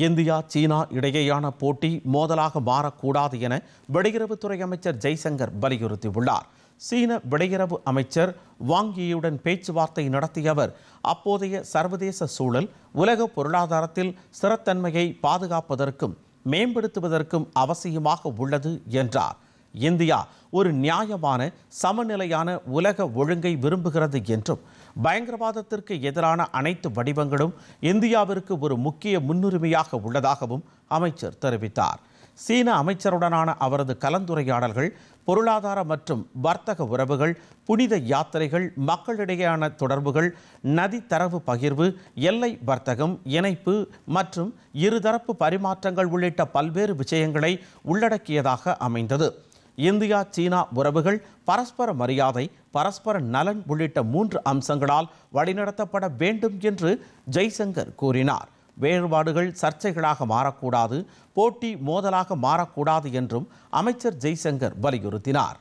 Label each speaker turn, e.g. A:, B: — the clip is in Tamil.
A: இந்தியா சீனா இடையேயான போட்டி மோதலாக மாறக்கூடாது என வெளியுறவுத்துறை அமைச்சர் ஜெய்சங்கர் வலியுறுத்தியுள்ளார். சீன வெளியுறவு அமைச்சர் வாங்கியுடன் பேச்சுவார்த்தை நடத்திய அவர் அப்போதைய சர்வதேச சூழல் உலக பொருளாதாரத்தில் ஸ்திரத்தன்மையை பாதுகாப்பதற்கும் மேம்படுத்துவதற்கும் அவசியமாக உள்ளது என்றார். இந்தியா ஒரு நியாயமான சமநிலையான உலக ஒழுங்கை விரும்புகிறது என்றும் பயங்கரவாதத்திற்கு எதிரான அனைத்து வடிவங்களும் இந்தியாவிற்கு ஒரு முக்கிய முன்னுரிமையாக உள்ளதாகவும் அமைச்சர் தெரிவித்தார். சீன அமைச்சருடனான அவரது கலந்துரையாடல்கள் பொருளாதார மற்றும் வர்த்தக உறவுகள் புனித யாத்திரைகள் மக்களிடையேயான தொடர்புகள் நதி தரவு பகிர்வு எல்லை வர்த்தகம் இணைப்பு மற்றும் இருதரப்பு பரிமாற்றங்கள் உள்ளிட்ட பல்வேறு விஷயங்களை உள்ளடக்கியதாக அமைந்தது. இந்தியா சீனா உறவுகள் பரஸ்பர மரியாதை பரஸ்பர நலன் உள்ளிட்ட மூன்று அம்சங்களால் வழிநடத்தப்பட வேண்டும் என்று ஜெய்சங்கர் கூறினார். வேறுபாடுகள் சர்ச்சைகளாக மாறக்கூடாது போட்டி மோதலாக மாறக்கூடாது என்றும் அமைச்சர் ஜெய்சங்கர் வலியுறுத்தினார்.